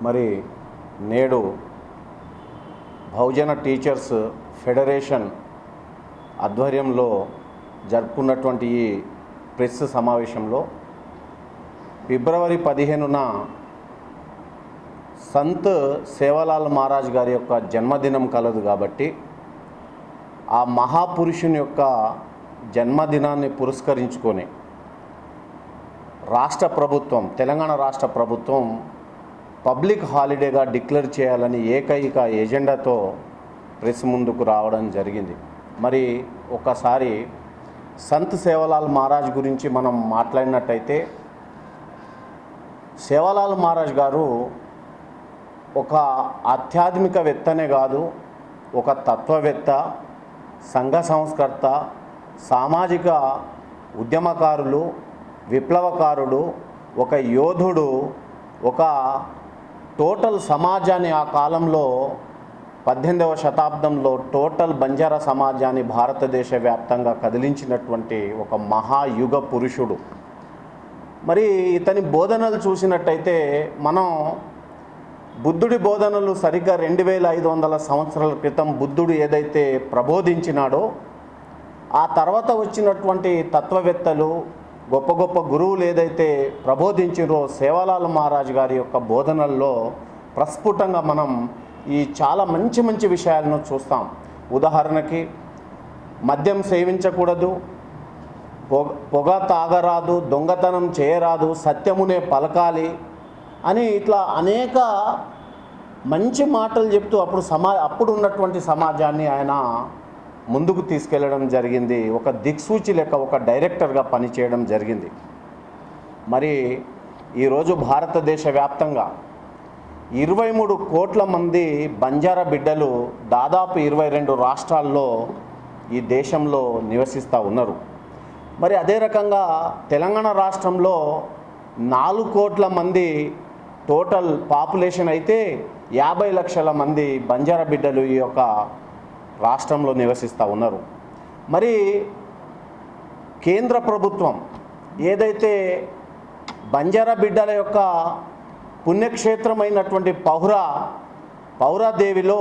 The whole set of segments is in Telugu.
మరి నేడు బహుజన టీచర్స్ ఫెడరేషన్ ఆధ్వర్యంలో జరుపుకున్నటువంటి ఈ ప్రెస్ సమావేశంలో ఫిబ్రవరి పదిహేనున సంత్ సేవలాల్ మహారాజ్ గారి యొక్క జన్మదినం కలదు కాబట్టి ఆ మహాపురుషుని యొక్క జన్మదినాన్ని పురస్కరించుకొని రాష్ట్ర ప్రభుత్వం తెలంగాణ రాష్ట్ర ప్రభుత్వం పబ్లిక్ హాలిడేగా డిక్లేర్ చేయాలని ఏకైక ఎజెండాతో ప్రెస్ ముందుకు రావడం జరిగింది. మరి ఒకసారి సంత్ సేవలాల్ మహారాజ్ గురించి మనం మాట్లాడినట్టయితే సేవలాల్ మహారాజ్ గారు ఒక ఆధ్యాత్మికవేత్తనే కాదు ఒక తత్వవేత్త సంఘ సంస్కర్త సామాజిక ఉద్యమకారులు విప్లవకారుడు ఒక యోధుడు ఒక టోటల్ సమాజాన్ని ఆ కాలంలో పద్దెనిమిదవ శతాబ్దంలో టోటల్ బంజారా సమాజాన్ని భారతదేశ వ్యాప్తంగా కదిలించినటువంటి ఒక మహాయుగ పురుషుడు. మరి ఇతని బోధనలు చూసినట్టయితే మనం బుద్ధుడి బోధనలు సరిగ్గా రెండు వేల ఐదు వందల సంవత్సరాల క్రితం బుద్ధుడు ఏదైతే ప్రబోధించినాడో ఆ తర్వాత వచ్చినటువంటి తత్వవేత్తలు గొప్ప గొప్ప గురువులు ఏదైతే ప్రబోధించారో సేవాలాల మహారాజ్ గారి యొక్క బోధనల్లో ప్రస్ఫుటంగా మనం ఈ చాలా మంచి మంచి విషయాలను చూస్తాం. ఉదాహరణకి మద్యం సేవించకూడదు పొగ పొగ తాగరాదు దొంగతనం చేయరాదు సత్యమునే పలకాలి అని ఇట్లా అనేక మంచి మాటలు చెప్తూ అప్పుడు సమా అప్పుడు ఉన్నటువంటి సమాజాన్ని ఆయన ముందుకు తీసుకెళ్ళడం జరిగింది. ఒక దిక్సూచి లెక్క ఒక డైరెక్టర్గా పనిచేయడం జరిగింది. మరి ఈరోజు భారతదేశ వ్యాప్తంగా ఇరవై మూడు కోట్ల మంది బంజారా బిడ్డలు దాదాపు ఇరవై రెండు రాష్ట్రాల్లో ఈ దేశంలో నివసిస్తూ ఉన్నారు. మరి అదే రకంగా తెలంగాణ రాష్ట్రంలో నాలుగు కోట్ల మంది టోటల్ పాపులేషన్ అయితే యాభై లక్షల మంది బంజారా బిడ్డలు ఈ యొక్క రాష్ట్రంలో నివసిస్తూ ఉన్నారు. మరి కేంద్ర ప్రభుత్వం ఏదైతే బంజారా బిడ్డల యొక్క పుణ్యక్షేత్రమైనటువంటి పౌరా పౌరాదేవిలో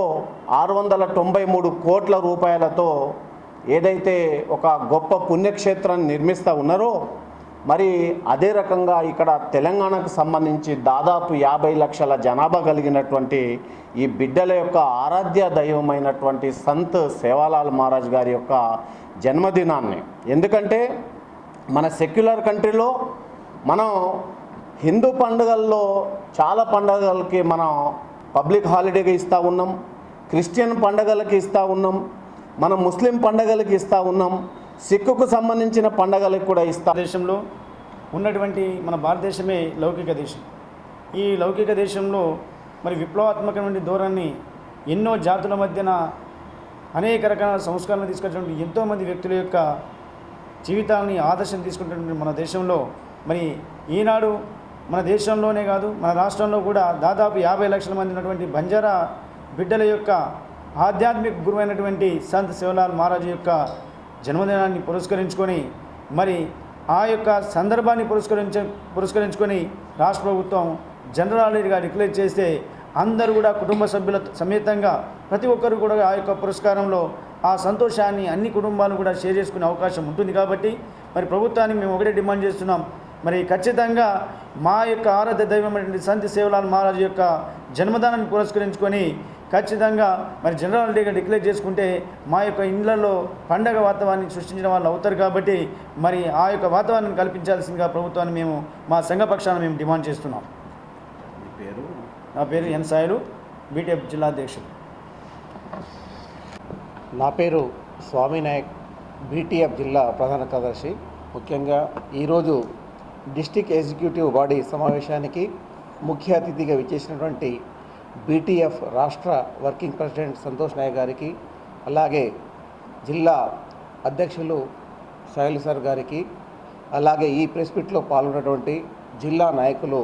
ఆరు వందల తొంభై మూడు కోట్ల రూపాయలతో ఏదైతే ఒక గొప్ప పుణ్యక్షేత్రాన్ని నిర్మిస్తూ ఉన్నారో మరి అదే రకంగా ఇక్కడ తెలంగాణకు సంబంధించి దాదాపు యాభై లక్షల జనాభా కలిగినటువంటి ఈ బిడ్డల యొక్క ఆరాధ్య దైవమైనటువంటి సంత్ సేవాలాల్ మహారాజ్ గారి యొక్క జన్మదినాన్ని. ఎందుకంటే మన సెక్యులర్ కంట్రీలో మనం హిందూ పండుగల్లో చాలా పండుగలకి మనం పబ్లిక్ హాలిడేగా ఇస్తూ ఉన్నాం క్రిస్టియన్ పండుగలకి ఇస్తూ ఉన్నాం మనం ముస్లిం పండుగలకి ఇస్తూ ఉన్నాం. సిక్కుకు సంబంధించిన పండగలకు కూడా ఇస్తా. దేశంలో ఉన్నటువంటి మన భారతదేశమే లౌకిక దేశం. ఈ లౌకిక దేశంలో మరి విప్లవాత్మకమైన ధోరణి ఎన్నో జాతుల మధ్యన అనేక రకాల సంస్కరణలు తీసుకొచ్చినటువంటి ఎంతోమంది వ్యక్తుల యొక్క జీవితాలని ఆదర్శం తీసుకుంటున్న మన దేశంలో మరి ఈనాడు మన దేశంలోనే కాదు మన రాష్ట్రంలో కూడా దాదాపు యాభై లక్షల మంది ఉన్నటువంటి బంజారా బిడ్డల యొక్క ఆధ్యాత్మిక గురువైనటువంటి సంత్ శివలాల్ మహారాజు యొక్క జన్మదినాన్ని పురస్కరించుకొని మరి ఆ యొక్క సందర్భాన్ని పురస్కరించ పురస్కరించుకొని రాష్ట్ర ప్రభుత్వం జనరల్ ఆడిట్గా డిక్లేర్ చేస్తే అందరూ కూడా కుటుంబ సభ్యుల సమేతంగా ప్రతి ఒక్కరు కూడా ఆ యొక్క పురస్కారంలో ఆ సంతోషాన్ని అన్ని కుటుంబాలు కూడా షేర్ చేసుకునే అవకాశం ఉంటుంది కాబట్టి మరి ప్రభుత్వాన్ని మేము ఒకటే డిమాండ్ చేస్తున్నాం. మరి ఖచ్చితంగా మా యొక్క ఆరాధ్య దైవమైనటువంటి సంతి సేవలాల్ మహారాజు యొక్క జన్మదినాన్ని పురస్కరించుకొని ఖచ్చితంగా మరి జనరల్ హాలిడేగా డిక్లేర్ చేసుకుంటే మా యొక్క ఇండ్లలో పండగ వాతావరణాన్ని సృష్టించిన వాళ్ళు అవుతారు కాబట్టి మరి ఆ యొక్క వాతావరణం కల్పించాల్సిందిగా ప్రభుత్వాన్ని మేము మా సంఘ పక్షాన మేము డిమాండ్ చేస్తున్నాం. మీ పేరు? నా పేరు ఎన్ సాయిలు బీటెఫ్ జిల్లా అధ్యక్షుడు. నా పేరు స్వామి నాయక్ బీటీఎఫ్ జిల్లా ప్రధాన కార్యదర్శి. ముఖ్యంగా ఈరోజు డిస్టిక్ ఎగ్జిక్యూటివ్ బాడీ సమావేశానికి ముఖ్య అతిథిగా విచ్చేసినటువంటి బీటీఎఫ్ రాష్ట్ర వర్కింగ్ ప్రెసిడెంట్ సంతోష్ నాయక్ గారికి అలాగే జిల్లా అధ్యక్షులు సాయిల్ సార్ గారికి అలాగే ఈ ప్రెస్ మీట్లో పాల్గొన్నటువంటి జిల్లా నాయకులు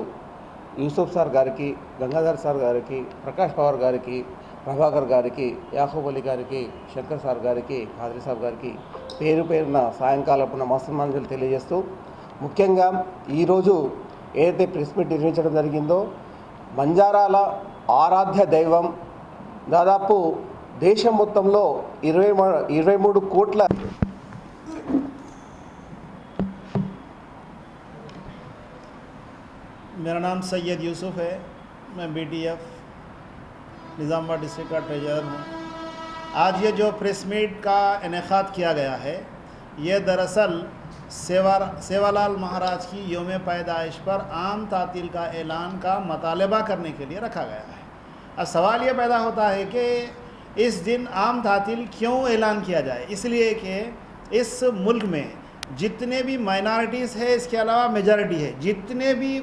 యూసుఫ్ సార్ గారికి గంగాధర్ సార్ గారికి ప్రకాష్ పవార్ గారికి ప్రభాకర్ గారికి యాహూబ్ అలీ గారికి శంకర్ సార్ గారికి హాజరీ సార్ గారికి పేరు పేరున సాయంకాలపు నమస్కారాలు తెలియజేస్తూ ముఖ్యంగా ఈరోజు ఏదైతే ప్రెస్ మీట్ నిర్వహించడం జరిగిందో బంజారాల ఆరాధ్య దైవం దాదాపు దేశం మొత్తంలో ఇరవై ఇరవై మూడు కోట్ల मेरा नाम सैयद यूसुफ है मैं B T F Nizamabad district का ट्रेजरर हूँ आज ये जो प्रेस मीट का इनका किया गया है ये दरअसल सेवा सेवालाल महाराज की योम पैदाइश पर आम तातील का ऐलान का मतालबा करने के लिए रखा गया है। अब सवाल ये पैदा होता है कि इस दिन आम तातील क्यों ऐलान किया जाए? इसलिए कि इस मुल्क में जितने भी माइनॉरिटीज़ है, इसके अलावा मेजॉरिटी है, जितने भी